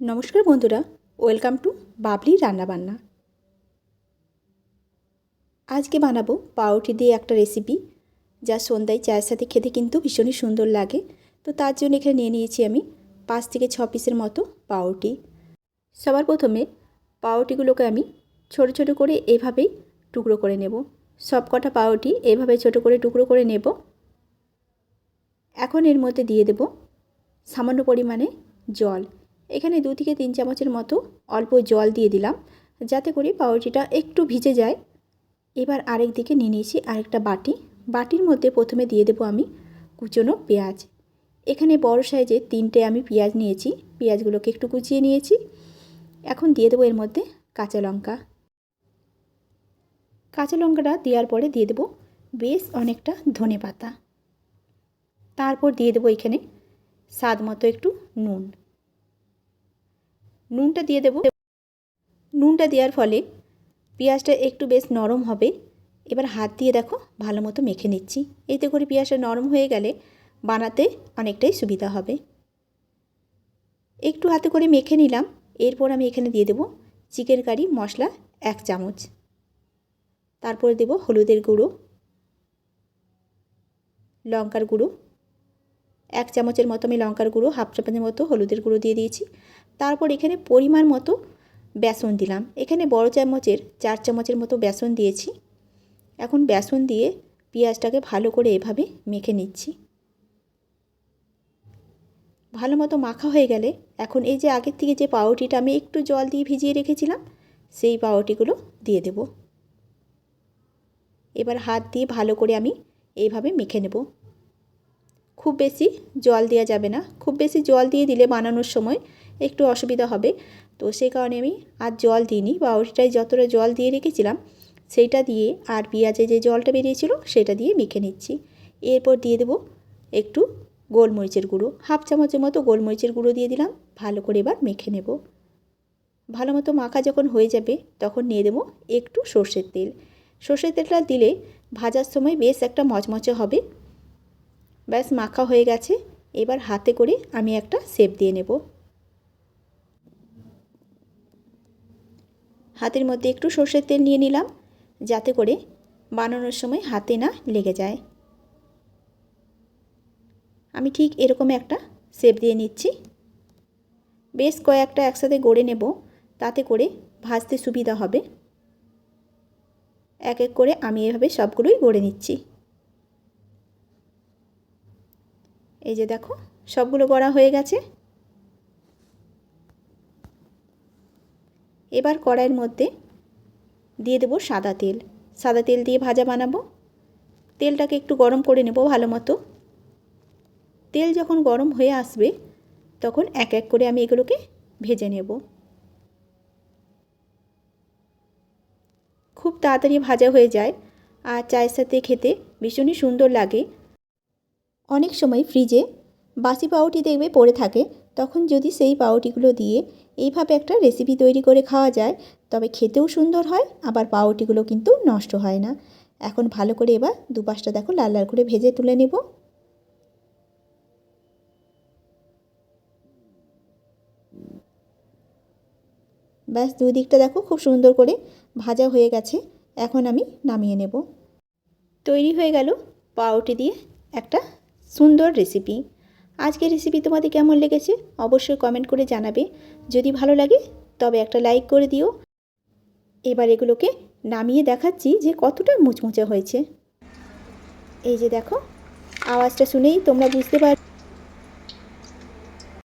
নমস্কার বন্ধুরা, welcome to Babli রান্নাবান্না। আজকে বানাবো পাউরুটি দিয়ে একটা রেসিপি, যা সন্ধ্যায় চায়ের সাথে খেতে কিন্তু ভীষণই সুন্দর লাগে। তো তার জন্য এখানে নিয়ে নিয়েছি আমি পাঁচ থেকে ছ পিসের মতো পাউরুটি। সবার প্রথমে পাউরুটিগুলোকে আমি ছোট ছোট করে এভাবেই টুকরো করে নেব। সব কটা পাউরুটি এভাবে ছোট করে টুকরো করে নেব। এখন এর মধ্যে দিয়ে দেব সামান্য পরিমাণে জল। এখানে দু থেকে তিন চামচের মতো অল্প জল দিয়ে দিলাম, যাতে করে পাউরুটিটা একটু ভিজে যায়। এবার আরেক দিকে নিয়ে নিয়েছি আরেকটা বাটি। বাটির মধ্যে প্রথমে দিয়ে দেবো আমি কুচনো পেঁয়াজ। এখানে বড় সাইজে তিনটে আমি পেঁয়াজ নিয়েছি, পেঁয়াজগুলোকে একটু কুচিয়ে নিয়েছি। এখন দিয়ে দেবো এর মধ্যে কাঁচা লঙ্কা। কাঁচা লঙ্কাটা দেওয়ার পরে দিয়ে দেবো বেশ অনেকটা ধনে পাতা তারপর দিয়ে দেবো এখানে স্বাদ মতো একটু নুন। নুনটা দিয়ে দেব। নুনটা দেওয়ার ফলে পেঁয়াজটা একটু বেশ নরম হবে। এবার হাত দিয়ে দেখো, ভালো মতো মেখে নিচ্ছি। এতে করে পেঁয়াজটা নরম হয়ে গেলে বানাতে অনেকটাই সুবিধা হবে। একটু হাতে করে মেখে নিলাম। এরপর আমি এখানে দিয়ে দেব চিকেন কারি মশলা এক চামচ। তারপরে দেব হলুদের গুঁড়ো, লঙ্কার গুঁড়ো। এক চামচের মতো আমি লঙ্কার গুঁড়ো, হাফ চামচের মতো হলুদের গুঁড়ো দিয়ে দিয়েছি। তারপর এখানে পরিমাণ মতো বেসন দিলাম। এখানে বড় চামচের, চার চামচের মতো বেসন দিয়েছি। এখন বেসন দিয়ে পেঁয়াজটাকে ভালো করে এভাবে মেখে নিচ্ছি। ভালো মতো মাখা হয়ে গেলে এখন এই যে আগের থেকে যে পাউরুটিটা আমি একটু জল দিয়ে ভিজিয়ে রেখেছিলাম, সেই পাউরুটিগুলো দিয়ে দেব। এবার হাত দিয়ে ভালো করে আমি এইভাবে মেখে নেব। খুব বেশি জল দেওয়া যাবে না। খুব বেশি জল দিয়ে দিলে বানানোর সময় একটু অসুবিধা হবে। তো সেই কারণে আমি আর জল দিইনি। বাউরিটায় যতটা জল দিয়ে রেখেছিলাম, সেইটা দিয়ে আর পেঁয়াজে যে জলটা বেরিয়েছিল, সেটা দিয়ে মেখে নিচ্ছি। এরপর দিয়ে দেবো একটু গোলমরিচের গুঁড়ো। হাফ চামচের মতো গোলমরিচের গুঁড়ো দিয়ে দিলাম। ভালো করে এবার মেখে নেব। ভালো মতো মাখা যখন হয়ে যাবে, তখন নিয়ে দেবো একটু সর্ষের তেল। সর্ষের তেলটা দিলে ভাজার সময় বেশ একটা মচমচে হবে। ব্যাস, মাখা হয়ে গেছে। এবার হাতে করে আমি একটা শেপ দিয়ে নেব। হাতের মধ্যে একটু সর্ষের তেল নিয়ে নিলাম, যাতে করে বানানোর সময় হাতে না লেগে যায়। আমি ঠিক এরকম একটা শেপ দিয়ে নিচ্ছি। বেশ কয়েকটা একসাথে গড়ে নেব, তাতে করে ভাজতে সুবিধা হবে। এক এক করে আমি এভাবে সবগুলোই গড়ে নিচ্ছি। এই যে দেখো, সবগুলো গড়া হয়ে গেছে। এবার কড়াইয়ের মধ্যে দিয়ে দেবো সাদা তেল। সাদা তেল দিয়ে ভাজা বানাবো। তেলটাকে একটু গরম করে নেব ভালো মতো। তেল যখন গরম হয়ে আসবে, তখন এক এক করে আমি এগুলোকে ভেজে নেব। খুব তাড়াতাড়ি ভাজা হয়ে যায়, আর চায়ের সাথে খেতে ভীষণই সুন্দর লাগে। অনেক সময় ফ্রিজে বাসি পাউটি দেখবে পড়ে থাকে। তখন যদি সেই পাউটিগুলো দিয়ে এইভাবে একটা রেসিপি তৈরি করে খাওয়া যায়, তবে খেতেও সুন্দর হয়, আবার পাউটিগুলো কিন্তু নষ্ট হয় না। এখন ভালো করে এবার দুপাশটা দেখো লাল লাল করে ভেজে তুলে নেব। ব্যাস দুই দিকটা দেখো খুব সুন্দর করে ভাজা হয়ে গেছে। এখন আমি নামিয়ে নেব। তৈরি হয়ে গেল পাউটি দিয়ে একটা সুন্দর রেসিপি আজকের রেসিপি তোমাদের কেমন লেগেছে অবশ্যই কমেন্ট করে জানাবে। যদি ভালো লাগে, তবে একটা লাইক করে দিও। এবার এগুলোকে নামিয়ে দেখাচ্ছি যে কতটা মুচমুচে হয়েছে। এই যে দেখো, আওয়াজটা শুনেই তোমরা বুঝতে পার